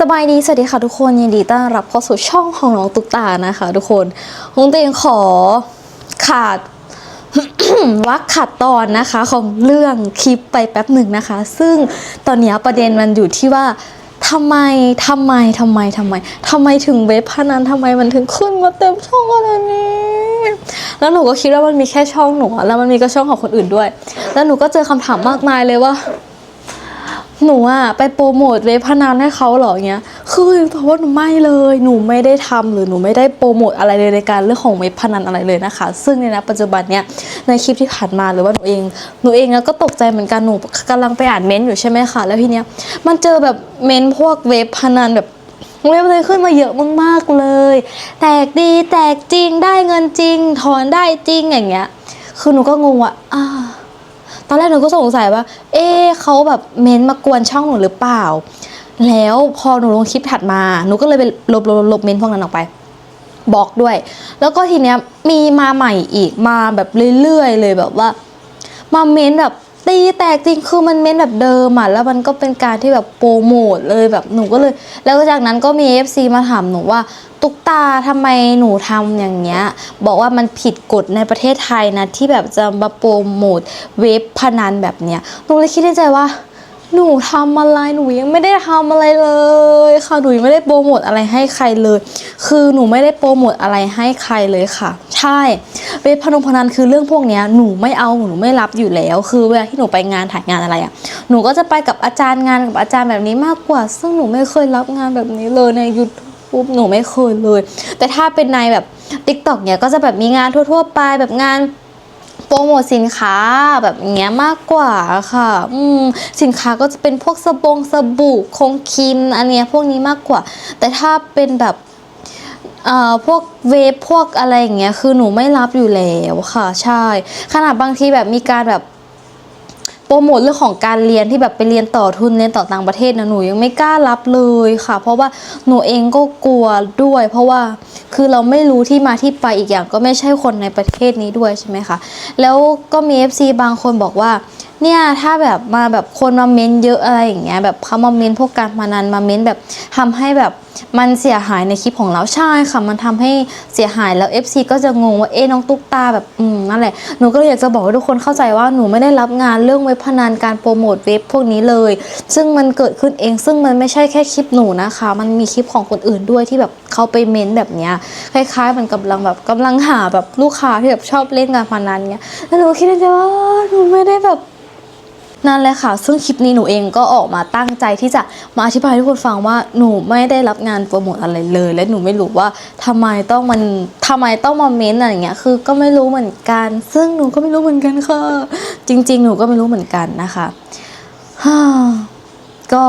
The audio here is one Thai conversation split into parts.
สบายดี สวัสดีค่ะทุกคนยินดีต้อนรับเข้าสู่ช่องของน้องตุ๊กตานะคะทุกคนคงเตงขอขาด วักขาดตอนนะคะของเรื่องคลิปไปแป๊บหนึ่งนะคะ ซึ่งตอนนี้ประเด็นมันอยู่ที่ว่าทำไมทำไมทำไมทำไมทำไมถึงเว็บพนันทำไมมันถึงขึ้นมาเต็มช่องขนาดนี้แล้วหนูก็คิดว่ามันมีแค่ช่องหนูแล้วมันมีก็ช่องของคนอื่นด้วย แล้วหนูก็เจอคำถามมากมายเลยว่า หนูอะไปโปรโมทเว็บพนันให้เขาเหรอเงี้ย คือเพราะว่าหนูไม่เลย หนูไม่ได้ทำหรือหนูไม่ได้โปรโมทอะไรเลยในการเรื่องของเว็บพนันอะไรเลยนะคะ ซึ่งในณปัจจุบันเนี้ยในคลิปที่ผ่านมาหรือว่าหนูเอง หนูเองก็ตกใจเหมือนกันหนูกำลังไปอ่านเม้นต์อยู่ใช่ไหมคะแล้วทีเนี้ยมันเจอแบบเม้นต์พวกเว็บพนันแบบเว็บเลยขึ้นมาเยอะมากๆเลย แตกดีแตกจริงได้เงินจริงถอนได้จริงอย่างเงี้ย คือหนูก็งงว่าอ่า ตอนแรกหนูก็สงสัยว่า เอ๊เขาแบบเม้นต์มากวนช่องหนูหรือเปล่า แล้วพอหนูลงคลิปถัดมา หนูก็เลยไปลบลบลบเม้นต์พวกนั้นออกไปบอกด้วย แล้วก็ทีเนี้ยมีมาใหม่อีกมาแบบเรื่อยๆเลยแบบว่า มาเม้นแบบ ตีแตกจริงคือมันเม้นแบบเดิมอะแล้วมันก็เป็นการที่แบบโปรโมทเลยแบบหนูก็เลย แล้วจากนั้นก็มี FC มาถามหนูว่าตุ๊กตาทำไมหนูทำอย่างเงี้ย บอกว่ามันผิดกฎในประเทศไทยนะที่แบบจะมาโปรโมทเว็บพนันแบบเนี้ยหนูเลยคิดในใจว่า หนูทำอะไรหนูยังไม่ได้ทำอะไรเลยค่ะหนูยังไม่ได้โปรโมทอะไรให้ใครเลย คือหนูไม่ได้โปรโมทอะไรให้ใครเลยค่ะ ใช่เว็บพนงพนันคือเรื่องพวกเนี้ยหนูไม่เอาหนูไม่รับอยู่แล้ว คือเวลาที่หนูไปงานถ่ายงานอะไรอะ่ะหนูก็จะไปกับอาจารย์งานกับอาจารย์แบบนี้มากกว่า ซึ่งหนูไม่เคยรับงานแบบนี้เลยใน YouTube หนูไม่เคยเลย แต่ถ้าเป็นในแบบ t ิ k t o k เนี่ยก็จะแบบมีงานทั่ว ๆ ไปแบบงาน โปรโมทสินค้าแบบเงี้ยมากกว่าค่ะอืมสินค้าก็จะเป็นพวกสบงสบู่คงครีมอันเนี้ยพวกนี้มากกว่า แต่ถ้าเป็นแบบเอ่อพวกเวฟพวกอะไรอย่างเงี้ยคือหนูไม่รับอยู่แล้วค่ะ ใช่ ขนาดบางทีแบบมีการแบบ โปรโมทเรื่องของการเรียนที่แบบไปเรียนต่อทุนเรียนต่อต่างประเทศนะหนูยังไม่กล้ารับเลยค่ะ เพราะว่าหนูเองก็กลัวด้วย เพราะว่าคือเราไม่รู้ที่มาที่ไปอีกอย่างก็ไม่ใช่คนในประเทศนี้ด้วยใช่ไหมคะแล้วก็มี FC บางคนบอกว่าเนี่ยถ้าแบบมาแบบคนมาเม้นเยอะอะไรอย่างเงี้ยแบบเขามาเม้นพวกการพนันมาเม้นแบบทำให้แบบมันเสียหายในคลิปของเราใช่ค่ะ มันทำให้เสียหายแล้ว FC ก็จะงงว่าเอ๊น้องตุ๊กตาแบบอืมนั่นแหละหนูก็เลยอยากจะบอกให้ทุกคนเข้าใจว่าหนูไม่ได้รับงานเรื่องเว็บพนันการโปรโมทเว็บพวกนี้เลย ซึ่งมันเกิดขึ้นเอง ซึ่งมันไม่ใช่แค่คลิปหนูนะคะ มันมีคลิปของคนอื่นด้วยที่แบบเขาไปเม้นแบบเนี้ยคล้ายๆมันกำลังแบบกำลังหาแบบลูกค้าที่แบบชอบเล่นการพนันเงี้ยแล้วหนูคิดในใจว่าหนูไม่ได้แบบ นั่นแหละค่ะ ซึ่งคลิปนี้หนูเองก็ออกมาตั้งใจที่จะมาอธิบายให้ทุกคนฟังว่าหนูไม่ได้รับงานโปรโมทอะไรเลย และหนูไม่รู้ว่าทำไมต้องมันทำไมต้องมาเม้นอะไรเงี้ยคือก็ไม่รู้เหมือนกัน ซึ่งหนูก็ไม่รู้เหมือนกันค่ะ จริง ๆ หนูก็ไม่รู้เหมือนกันนะคะฮ่าก็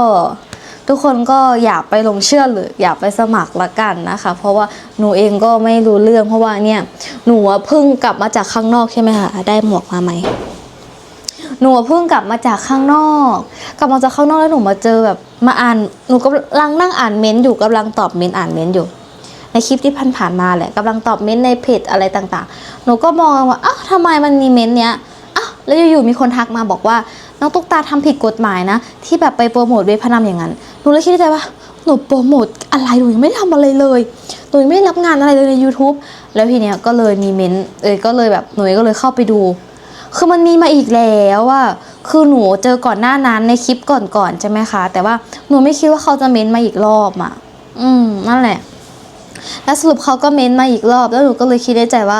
ทุกคนก็อยากไปลงเชื่อหรืออยากไปสมัครละกันนะคะ เพราะว่าหนูเองก็ไม่รู้เรื่องเพราะว่าเนี่ยหนูเพิ่งกลับมาจากข้างนอกใช่ไหมคะได้หมวกมาไหม หนูเพิ่งกลับมาจากข้างนอก กลับมาจากข้างนอกแล้วหนูมาเจอแบบมาอ่านหนูกำลังนั่งอ่านเม้นต์อยู่กำลังตอบเม้นต์อ่านเม้นต์อยู่ ในคลิปที่ผ่านๆมาแหละกำลังตอบเม้นต์ในเพจอะไรต่างๆ หนูก็มองว่าอ้าวทำไมมันมีเม้นต์เนี้ยอ้าวแล้วอยู่ๆมีคนทักมาบอกว่าน้องตุ๊กตาทำผิดกฎหมายนะ ที่แบบไปโปรโมทเว็บพนันอย่างนั้นหนูเลยคิดในใจว่าหนูโปรโมทอะไรหนูยังไม่ได้ทำอะไรเลยหนูยังไม่ได้รับงานอะไรเลยใน YouTube แล้วทีเนี้ยก็เลยมีเม้นต์เอยก็เลยแบบหนูก็เลยเข้าไปดู คือมันมีมาอีกแล้วว่าคือหนูเจอก่อนหน้านั้นในคลิปก่อนๆใช่ไหมคะ แต่ว่าหนูไม่คิดว่าเขาจะเม้นมาอีกรอบอะอืมนั่นแหละ แล้วสรุปเขาก็เม้นมาอีกรอบ แล้วหนูก็เลยคิดในใจว่า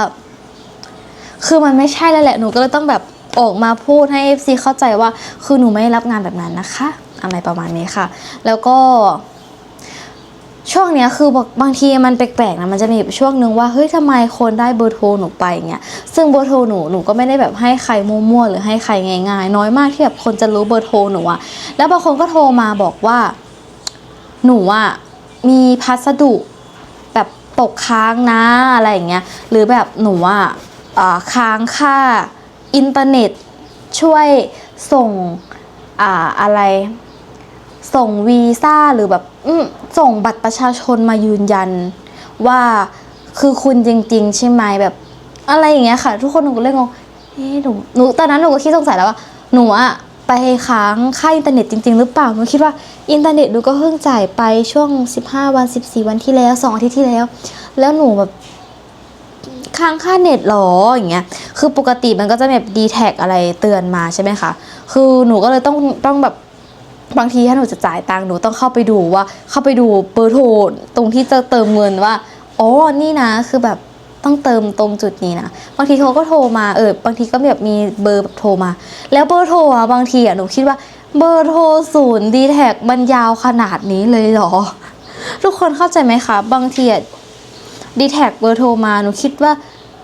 คือมันไม่ใช่แล้วแหละ หนูก็เลยต้องแบบออกมาพูดให้ FC เข้าใจว่า คือหนูไม่ได้รับงานแบบนั้นนะคะ อะไรประมาณนี้ค่ะ แล้วก็ ช่วงเนี้ยคือบอกบางทีมันแปลกๆนะมันจะมีช่วงหนึ่งว่าเฮ้ยทำไมคนได้เบอร์โทรหนูไปเงี้ยซึ่งเบอร์โทรหนูหนูก็ไม่ได้แบบให้ใครมั่วๆหรือให้ใครง่ายๆ น้อยมากที่แบบคนจะรู้เบอร์โทรหนูอะแล้วบางคนก็โทรมาบอกว่า หนูอะมีพัสดุแบบตกค้างนะอะไรอย่างเงี้ยหรือแบบหนูอะค้างค่าอินเทอร์เน็ตช่วยส่งอ่าอะไร ส่งวีซ่าหรือแบบส่งบัตรประชาชนมายืนยัน ว่าคือคุณจริง ๆ ใช่ไหมแบบ อะไรอย่างเงี้ยค่ะ ทุกคนหนูก็เลยงงเอ๊หนูหนูตอนนั้นหนูก็คิดสงสัยแล้วว่าหนูอะไปค้างค่าอินเทอร์เน็ตจริง ๆ หรือเปล่าหนูคิดว่าอินเทอร์เน็ตหนูก็เพิ่งจ่ายไปช่วง 15 วัน 14 วันที่แล้ว2อาทิตย์ที่แล้ว แล้วหนูแบบค้างค่าเน็ตหรออย่างเงี้ย คือปกติมันก็จะแบบดีแท็กอะไรเตือนมาใช่ไหมคะ คือหนูก็เลยต้องต้องแบบ บางทีถ้าหนูจะจ่ายตังค์หนูต้องเข้าไปดูว่า เข้าไปดูเบอร์โทรตรงที่จะเติมเงินว่าอ๋อนี่นะคือแบบต้องเติมตรงจุดนี้นะบางทีเขาก็โทรมาเออบางทีก็แบบมีเบอร์แบบโทรมา แล้วเบอร์โทรอะบางทีอะหนูคิดว่าเบอร์โทรศูนย์ดีแท็กมันยาวขนาดนี้เลยเหรอ ทุกคนเข้าใจไหมคะ บางทีอะดีแท็กเบอร์โทรมาหนูคิดว่า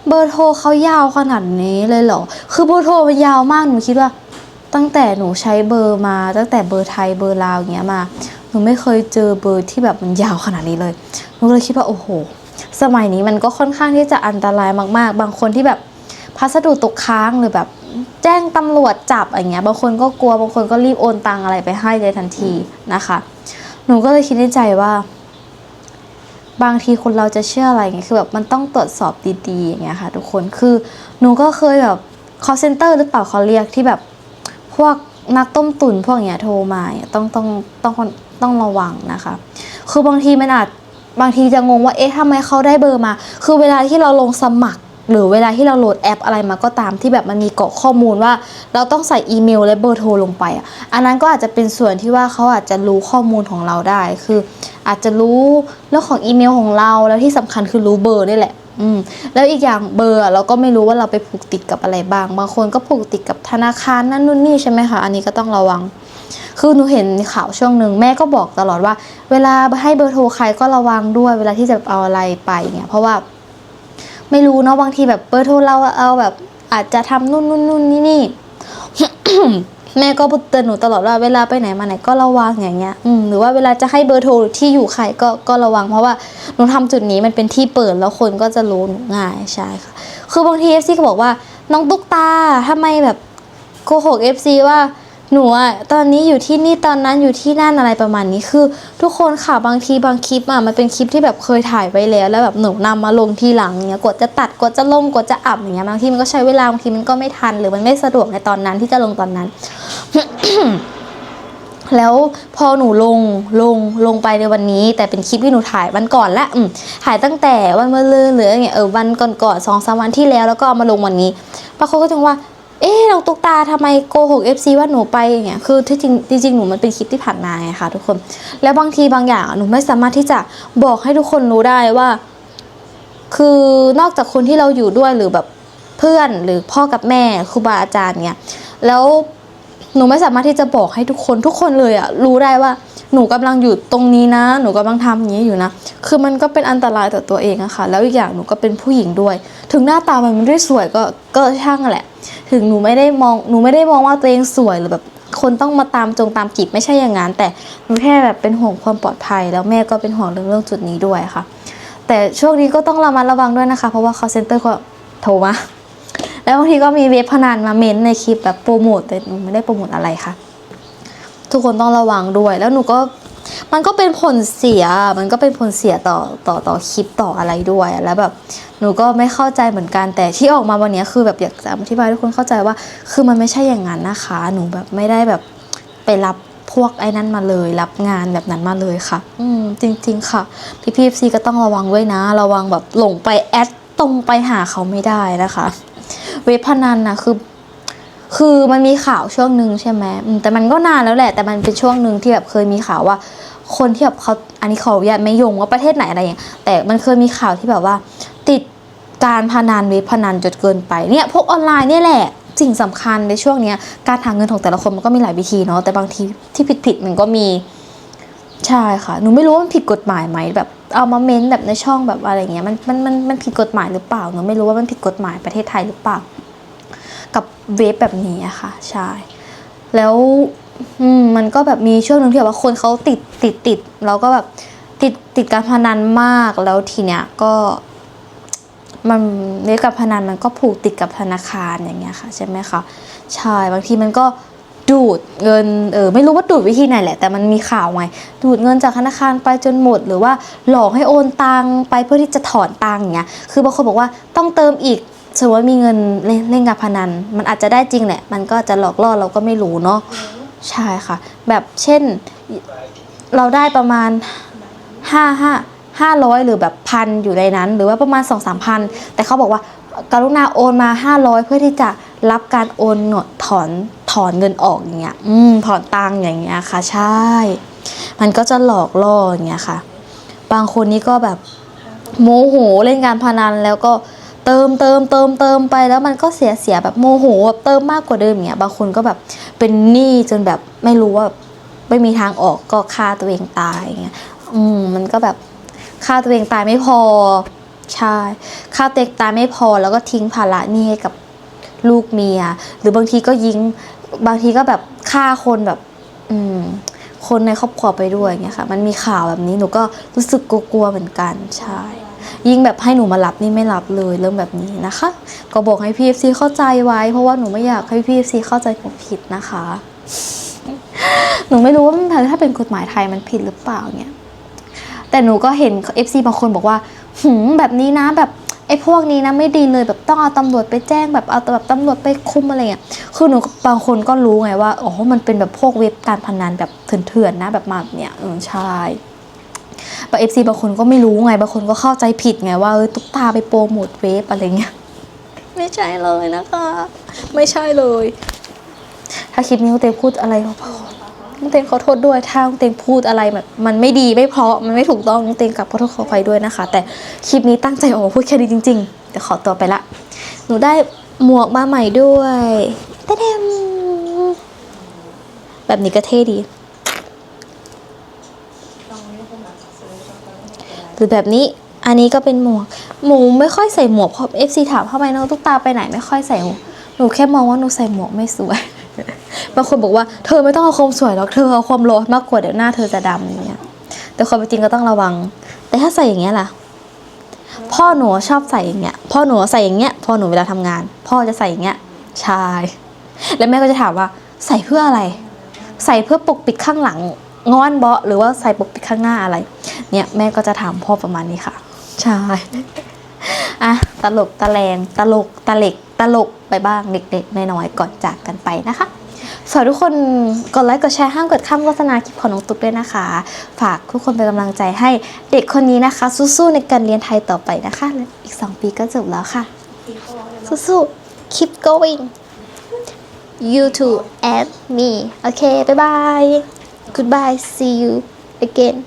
เบอร์โทรเขายาวขนาดนี้เลยเหรอ คือเบอร์โทรมันยาวมากหนูคิดว่า ตั้งแต่หนูใช้เบอร์มา ตั้งแต่เบอร์ไทยเบอร์ลาวอย่างเงี้ยมา หนูไม่เคยเจอเบอร์ที่แบบมันยาวขนาดนี้เลย หนูเลยคิดว่าโอ้โห สมัยนี้มันก็ค่อนข้างที่จะอันตรายมาก ๆ บางคนที่แบบพัสดุตกค้างหรือแบบแจ้งตำรวจจับอย่างเงี้ย บางคนก็กลัว บางคนก็รีบโอนตังอะไรไปให้เลยทันทีนะคะ หนูก็เลยคิดในใจว่า บางทีคนเราจะเชื่ออะไรเงี้ย คือแบบมันต้องตรวจสอบดีๆอย่างเงี้ยค่ะ ทุกคน คือหนูก็เคยแบบ call center หรือเปล่าเขาเรียกที่แบบ พวกนักต้มตุ๋นพวกเนี้ยโทรมาเนี่ยต้องต้องต้องต้องระวังนะคะ คือบางทีมันอาจบางทีจะงงว่าเอ๊ะทำไมเขาได้เบอร์มา คือเวลาที่เราลงสมัคร หรือเวลาที่เราโหลดแอปอะไรมาก็ตามที่แบบมันมีกรอกข้อมูลว่า เราต้องใส่อีเมลและเบอร์โทรลงไปอะอันนั้นก็อาจจะเป็นส่วนที่ว่าเขาอาจจะรู้ข้อมูลของเราได้ คืออาจจะรู้เรื่องของอีเมลของเราแล้วที่สำคัญคือรู้เบอร์นี่แหละ อืมแล้วอีกอย่างเบอร์เราก็ไม่รู้ว่าเราไปผูกติดกับอะไรบ้าง บางคนก็ผูกติดกับธนาคารนั่นนู่นนี่ใช่ไหมคะอันนี้ก็ต้องระวัง คือหนูเห็นข่าวช่วงหนึ่งแม่ก็บอกตลอดว่า เวลาให้เบอร์โทรใครก็ระวังด้วย เวลาที่จะเอาอะไรไปเนี่ยเพราะว่าไม่รู้เนาะบางทีแบบเบอร์โทรเราเอาแบบอาจจะทำนู่นนู่นนู่นนี่นี่ แม่ก็เตือนหนูตลอดว่าเวลาไปไหนมาไหนก็ระวังอย่างเงี้ยอืมหรือว่าเวลาจะให้เบอร์โทรที่อยู่ใครก็ก็ระวังเพราะว่าหนูทำจุดนี้มันเป็นที่เปิดแล้วคนก็จะรู้หนูง่ายใช่ค่ะ คือบางทีเอฟซีก็บอกว่าน้องตุ๊กตาทำไมแบบโกหกเอฟซีว่า หนูอะตอนนี้อยู่ที่นี่ตอนนั้นอยู่ที่นั่นอะไรประมาณนี้คือ ทุกคนค่ะบางทีบางคลิปอะมันเป็นคลิปที่แบบเคยถ่ายไว้แล้ว แล้วแบบหนูนำมาลงทีหลังเนี้ยกดจะตัดกดจะลงกดจะอับอย่างเงี้ยบางทีมันก็ใช้เวลาบางทีมันก็ไม่ทัน หรือมันไม่สะดวกในตอนนั้นที่จะลงตอนนั้นแล้วพอหนูลงลงลงไปในวันนี้ แต่เป็นคลิปที่หนูถ่ายวันก่อนละอืมถ่ายตั้งแต่วันเมะรืนหรืออย่างเงี้ยเออวันก่อนๆสองสามวันที่แล้วแล้วก็เอามาลงวันนี้บางคนก็จะว่า เอ๊ะน้องตุ๊กตาทำไมโกหก FC ว่าหนูไปอย่างเงี้ยคือที่จริงจริงหนูมันเป็นคลิปที่ผ่านมาไงคะทุกคน แล้วบางทีบางอย่างหนูไม่สามารถที่จะบอกให้ทุกคนรู้ได้ว่า คือนอกจากคนที่เราอยู่ด้วยหรือแบบเพื่อนหรือพ่อกับแม่ครูบาอาจารย์เงี้ยแล้วหนูไม่สามารถที่จะบอกให้ทุกคนทุกคนเลยอะรู้ได้ว่า หนูกำลังอยู่ตรงนี้นะ หนูกำลังทำอย่างนี้อยู่นะ คือมันก็เป็นอันตรายต่อตัวเองอะค่ะ แล้วอีกอย่างหนูก็เป็นผู้หญิงด้วย ถึงหน้าตามันไม่ได้สวยก็ก็ช่างแหละ ถึงหนูไม่ได้มองหนูไม่ได้มองว่าตัวเองสวยหรือแบบคนต้องมาตามจงตามจีบไม่ใช่อย่างนั้นแต่หนูแค่แบบเป็นห่วงความปลอดภัย แล้วแม่ก็เป็นห่วงเรื่องเรื่องจุดนี้ด้วยค่ะ แต่ช่วงนี้ก็ต้องระมัดระวังด้วยนะคะ เพราะว่า call center ก็โทรมาแล้วบางทีก็มีเว็บพนันมาเม้นในคลิปแบบโปรโมทแต่หนูไม่ได้โปรโมทอะไรค่ะ ทุกคนต้องระวังด้วย แล้วหนูก็มันก็เป็นผลเสีย มันก็เป็นผลเสียต่อต่อต่อคลิปต่ออะไรด้วย แล้วแบบหนูก็ไม่เข้าใจเหมือนกัน แต่ที่ออกมาวันนี้คือแบบอยากจะอธิบายให้ทุกคนเข้าใจว่า คือมันไม่ใช่อย่างนั้นนะคะ หนูแบบไม่ได้แบบไปรับพวกไอ้นั้นมาเลย รับงานแบบนั้นมาเลยค่ะ อืมจริง ๆ ค่ะ พี่พีซีก็ต้องระวังด้วยนะ ระวังแบบหลงไปแอดตรงไปหาเขาไม่ได้นะคะ เว็บพนันนะคือ คือมันมีข่าวช่วงหนึ่งใช่ไหมแต่มันก็นานแล้วแหละ แต่มันเป็นช่วงหนึ่งที่แบบเคยมีข่าวว่า คนที่แบบเขาอันนี้เขาอย่าไม่ยงว่าประเทศไหนอะไรอย่างเงี้ยแต่มันเคยมีข่าวที่แบบว่า ติดการพนันเว็บพนันจนเกินไปเนี่ยพวกออนไลน์เนี่ยแหละสิ่งสำคัญในช่วงเนี้ยการหาเงินของแต่ละคนมันก็มีหลายวิธีเนาะแต่บางทีที่ผิดผิดๆมันก็มีใช่ค่ะหนูไม่รู้ว่ามันผิดกฎหมายไหมแบบเอามาเม้นแบบในช่องแบบอะไรเงี้ยมันมันมันมันผิดกฎหมายหรือเปล่าหนูไม่รู้ว่ามันผิดกฎหมายประเทศไทยหรือเปล่า กับเว็บแบบนี้อะค่ะ ใช่ แล้วมมันก็แบบมีช่วงหนึ่งที่แบบว่าคนเขาติดติดติดแล้วก็แบบติดติดการพนันมากแล้วทีเนี้ยก็ มันเว็บการพนันมันก็ผูกติดกับธนาคารอย่างเงี้ยค่ะ ใช่ไหมคะใช่บางทีมันก็ดูดเงินเออไม่รู้ว่าดูดวิธีไหนแหละ แต่มันมีข่าวไง ดูดเงินจากธนาคารไปจนหมด หรือว่าหลอกให้โอนตังไปเพื่อที่จะถอนตังอย่างเงี้ยคือบางคนบอกว่าต้องเติมอีก สมมติว่ามีเงินเล่นการพนัน มันอาจจะได้จริงแหละ มันก็จะหลอกล่อเราก็ไม่รู้เนาะใช่ค่ะ แบบเช่นเราได้ประมาณห้าห้าห้าร้อยหรือแบบพันอยู่ในนั้น หรือว่าประมาณสองสามพันแต่เขาบอกว่าการุณาโอนมาห้าร้อยเพื่อที่จะรับการโอนหนดถอนถอนเงินออกอย่างเงี้ยอืมถอนตังค์อย่างเงี้ยค่ะ ใช่ มันก็จะหลอกล่ออย่างเงี้ยค่ะ บางคนนี่ก็แบบโมโหเล่นการพนันแล้วก็ เติมเติมเติมเติมไปแล้วมันก็เสียเสียแบบโมโหแบบเติมมากกว่าเดิมอย่างเงี้ยบางคนก็แบบเป็นหนี้จนแบบไม่รู้ว่าไม่มีทางออกก็ฆ่าตัวเองตายอย่างเงี้ยอืมมันก็แบบฆ่าตัวเองตายไม่พอใช่ฆ่าตัวเองตายไม่พอแล้วก็ทิ้งภาระหนี้ให้กับลูกเมีย หรือบางทีก็ยิงบางทีก็แบบฆ่าคนแบบ อืมคนในครอบครัวไปด้วยอย่างเงี้ยค่ะ มันมีข่าวแบบนี้หนูก็รู้สึกกลัวๆเหมือนกันใช่ ยิ่งแบบให้หนูมารับนี่ไม่รับเลยเรื่องแบบนี้นะคะ ก็บอกให้พี่เอฟซีเข้าใจไว้ เพราะว่าหนูไม่อยากให้พี่เอฟซีเข้าใจผมผิดนะคะ หนูไม่รู้ว่ามันถ้าเป็นกฎหมายไทยมันผิดหรือเปล่าเนี่ยแต่หนูก็เห็น FC บางคนบอกว่าหืมแบบนี้นะแบบไอ้พวกนี้นะไม่ดีเลยแบบต้องเอาตำรวจไปแจ้งแบบเอาแบบตำรวจไปคุมอะไรเงี้ยคือหนูบางคนก็รู้ไงว่าอ๋อมันเป็นแบบพวกเว็บการพนันแบบเถื่อนๆนะแบบมาเนี้ยเออใช่ บางเอฟซีบางคนก็ไม่รู้ไง บางคนก็เข้าใจผิดไงว่าเออตุ๊กตาไปโปรโมทเว็บอะไรเงี้ย ไม่ใช่เลยนะคะ ไม่ใช่เลย ถ้าคลิปนี้คุณเตงพูดอะไรก็พอคุณเตงขอโทษด้วย ถ้าคุณเตงพูดอะไรแบบมันไม่ดีไม่เพราะมันไม่ถูกต้องคุณเตงกลับขอโทษขออภัยด้วยนะคะ แต่คลิปนี้ตั้งใจออกมาพูดแค่นี้จริงๆเดี๋ยวขอตัวไปละ หนูได้หมวกมาใหม่ด้วยตะเดมแบบนี้ก็เท่ดี หรือแบบนี้อันนี้ก็เป็นหมวก หมูไม่ค่อยใส่หมวกเพราะ FC ถามทำไมน้องตุ๊กตาไปไหนไม่ค่อยใส่หมวกหนูแค่มองว่าหนูใส่หมวกไม่สวย บางคนบอกว่าเธอไม่ต้องเอาความสวยหรอกเธอเอาความร้อนมากกว่าเดี๋ยวหน้าเธอจะดำอย่างเงี้ย แต่ความเป็นจริงก็ต้องระวัง แต่ถ้าใส่อย่างเงี้ยล่ะ พ่อหนูชอบใส่อย่างเงี้ย พ่อหนูใส่อย่างเงี้ย พ่อหนูเวลาทำงาน พ่อจะใส่อย่างเงี้ย ใช่ แล้วแม่ก็จะถามว่า ใส่เพื่ออะไร ใส่เพื่อปกปิดข้างหลัง งอนเบาะหรือว่าใส่ปกปิดข้างหน้าอะไร เนี่ยแม่ก็จะถามพ่อประมาณนี้ค่ะ ใช่อะตลกตะแลงตลกตะเล็กตลกไปบ้างเด็กๆน้อยๆก่อนจากกันไปนะคะสวัสดีทุกคนกดไลค์กดแชร์ห้ามกดข้ามโฆษณาคลิปของน้องตุ๊กด้วยนะคะ ฝากทุกคนเป็นกำลังใจให้เด็กคนนี้นะคะ สู้ๆในการเรียนไทยต่อไปนะคะและอีก 2 ปีก็จบแล้วค่ะ สู้ๆ keep going you too and me โอเค บ๊ายบาย goodbye see you again